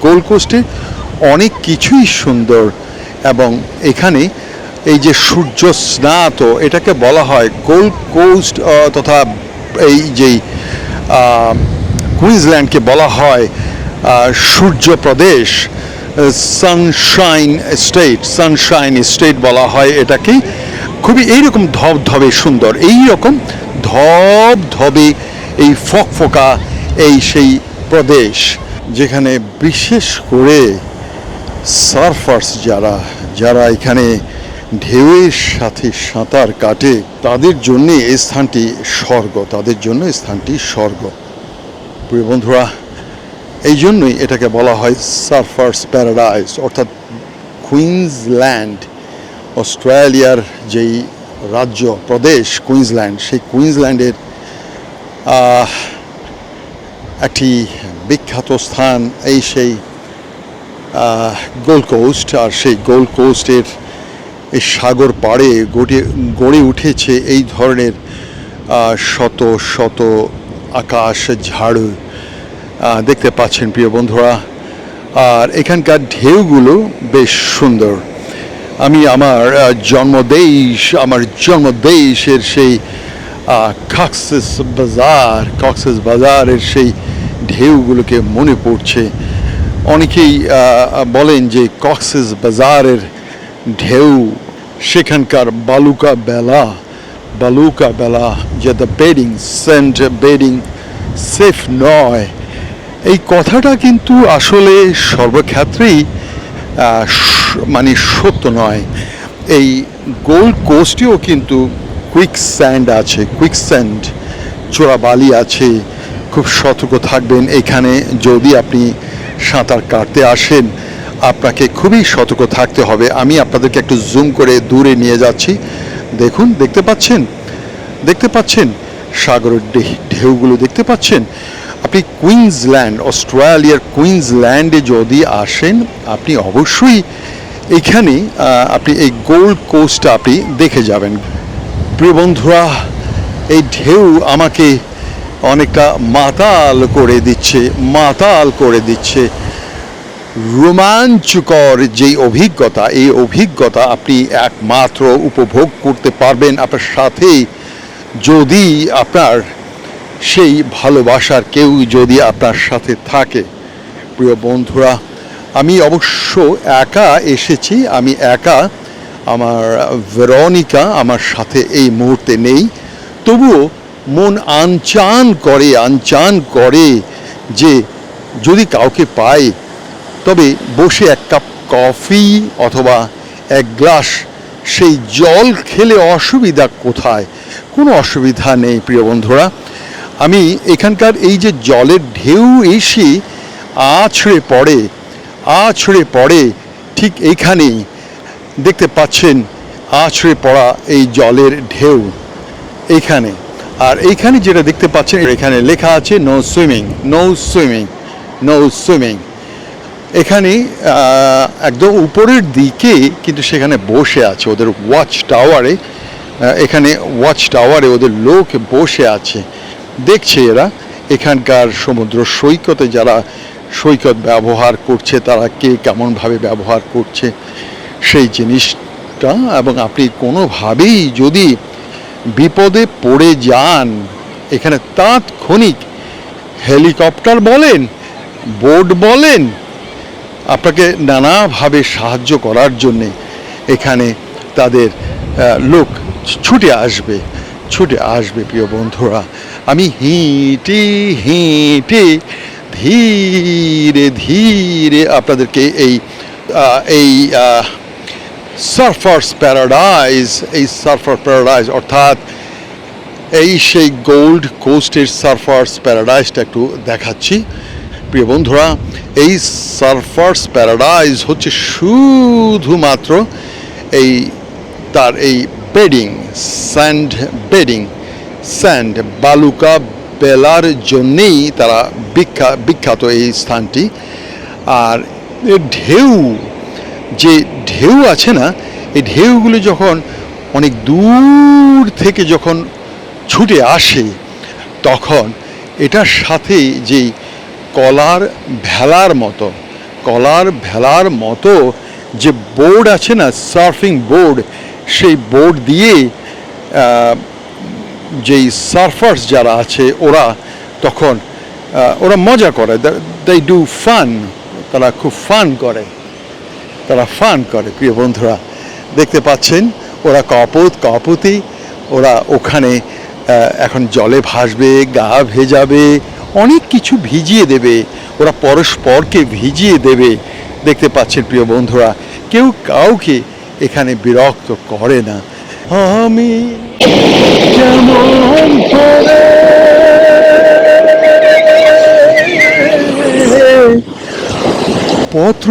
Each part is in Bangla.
গোল্ড কোস্টে অনেক কিছুই সুন্দর এবং এখানে এই যে সূর্য স্নাত এটাকে বলা হয় গোল্ড কোস্ট তথা এই যেই আহ, কুইন্সল্যান্ডকে বলা হয় সূর্য প্রদেশ সানশাইন স্টেট সানশাইন স্টেট বলা হয় এটাকে। খুবই এইরকম ধবধবে সুন্দর এই রকম ধবধবে এই ফকফকা এই সেই প্রদেশ। যেখানে বিশেষ করে সার্ফার্স যারা যারা এখানে ঢেউয়ের সাথে সাঁতার কাটে, তাদের জন্য এই স্থানটি স্বর্গ, তাদের জন্য স্থানটি স্বর্গ। প্রিয় বন্ধুরা, এই জন্যই এটাকে বলা হয় সার্ফার্স প্যারাডাইস, অর্থাৎ কুইন্সল্যান্ড, অস্ট্রেলিয়ার যেই রাজ্য, প্রদেশ কুইন্সল্যান্ড, সেই কুইন্সল্যান্ডের একটি বিখ্যাত স্থান এই সেই গোল্ড কোস্ট আর সেই গোল্ড কোস্টের এই সাগর পাড়ে গড়ে গড়ে উঠেছে এই ধরনের শত শত আকাশ ঝাড়ু দেখতে পাচ্ছেন প্রিয় বন্ধুরা। আর এখানকার ঢেউগুলো বেশ সুন্দর। আমি আমার জন্মদেশ, আমার জন্মদেশের সেই কক্সেস বাজার কক্সেস বাজারের সেই ঢেউগুলোকে মনে পড়ছে। অনেকেই বলেন যে কক্সেস বাজারের ঢেউ, সেখানকার বালুকা বেলা বালুকা বেলা, যে the bedding, sent bedding, safe নয়। এই কথাটা কিন্তু আসলে সর্বক্ষেত্রেই মানে সত্য নয়। এই গোল্ড কোস্টেও কিন্তু কুইক স্যান্ড আছে কুইক স্যান্ড চোরাবালি আছে। খুব সতর্ক থাকবেন এখানে যদি আপনি সাঁতার কাটতে আসেন। আপনাকে খুবই সতর্ক থাকতে হবে। আমি আপনাদেরকে একটু জুম করে দূরে নিয়ে যাচ্ছি। দেখুন, দেখতে পাচ্ছেন? দেখতে পাচ্ছেন? সাগরের ঢেউগুলো দেখতে পাচ্ছেন? আপনি কুইন্সল্যান্ড, অস্ট্রেলিয়ার কুইন্সল্যান্ডে যদি আসেন, আপনি অবশ্যই এখানে আপনি এই গোল্ড কোস্টটা আপনি দেখে যাবেন। প্রিয় বন্ধুরা, এই ঢেউ আমাকে অনেকটা মাতাল করে দিচ্ছে, মাতাল করে দিচ্ছে। রোমাঞ্চকর যেই অভিজ্ঞতা, এই অভিজ্ঞতা আপনি একমাত্র উপভোগ করতে পারবেন আপনার সাথে যদি আপনার সেই ভালোবাসার কেউ যদি আপনার সাথে থাকে। প্রিয় বন্ধুরা, আমি অবশ্য একা এসেছি, আমি একা আমার ভেরনিকা আমার সাথে এই মুহূর্তে নেই। তবুও মন আনচান করে আনচান করে যে যদি কাউকে পাই, তবে বসে এক কাপ কফি অথবা এক গ্লাস সেই জল খেলে অসুবিধা কোথায়? কোনো অসুবিধা নেই, প্রিয় বন্ধুরা। আমি এখানকার এই যে জলের ঢেউ এসে আছড়ে পড়ে আছড়ে পড়ে ঠিক এইখানেই দেখতে পাচ্ছেন আছড়ে পড়া এই জলের ঢেউ। এইখানে। আর এইখানে যেটা দেখতে পাচ্ছেন, এখানে লেখা আছে no swimming no swimming no swimming এখানে একদম উপরের দিকে কিন্তু সেখানে বসে আছে ওদের ওয়াচ টাওয়ারে এখানে ওয়াচ টাওয়ারে ওদের লোক বসে আছে। দেখছে এরা, এখানকার সমুদ্র সৈকতে যারা সৈকত ব্যবহার করছে, তারা কে কেমনভাবে ব্যবহার করছে, সেই জিনিসটা। এবং আপনি কোনোভাবেই যদি বিপদে পড়ে যান। এখানে তাৎক্ষণিক হেলিকপ্টার বলেন, বোট বলেন। আপনাকে নানাভাবে সাহায্য করার জন্যে এখানে তাদের লোক ছুটে আসবে ছুটে আসবে প্রিয় বন্ধুরা। আমি হেঁটে হেঁটে, ধীরে ধীরে আপনাদেরকে এই এই সার্ফার্স প্যারাডাইজ এই সার্ফার প্যারাডাইজ অর্থাৎ এই সেই গোল্ড কোস্টের সার্ফার্স প্যারাডাইজটা একটু দেখাচ্ছি। প্রিয় বন্ধুরা, এই সার্ফার্স প্যারাডাইজ হচ্ছে শুধুমাত্র এই তার এই বেডিং স্যান্ড বেডিং স্যান্ড বালুকা বেলার জন্যেই তারা বিখ্যা, বিখ্যাত এই স্থানটি। আর ঢেউ যে ঢেউ আছে না, এই ঢেউগুলো যখন অনেক দূর থেকে যখন ছুটে আসে, তখন এটার সাথে যেই কলার ভেলার মতো, কলার ভেলার মতো যে বোর্ড আছে না, সার্ফিং বোর্ড, সেই বোর্ড দিয়ে যেই সার্ফার্স যারা আছে ওরা তখন ওরা মজা করে। দে ডু ফান তারা খুব ফান করে। তারা ফান করে, প্রিয় বন্ধুরা। দেখতে পাচ্ছেন, ওরা কপত, কপতি, ওরা ওখানে এখন জলে ভাসবে, গা ভেজাবে, অনেক কিছু ভিজিয়ে দেবে। ওরা পরস্পরকে ভিজিয়ে দেবে। দেখতে পাচ্ছেন, প্রিয় বন্ধুরা, কেউ কাউকে এখানে বিরক্ত করে না। আমি করে পত্র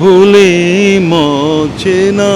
হলে মচেনা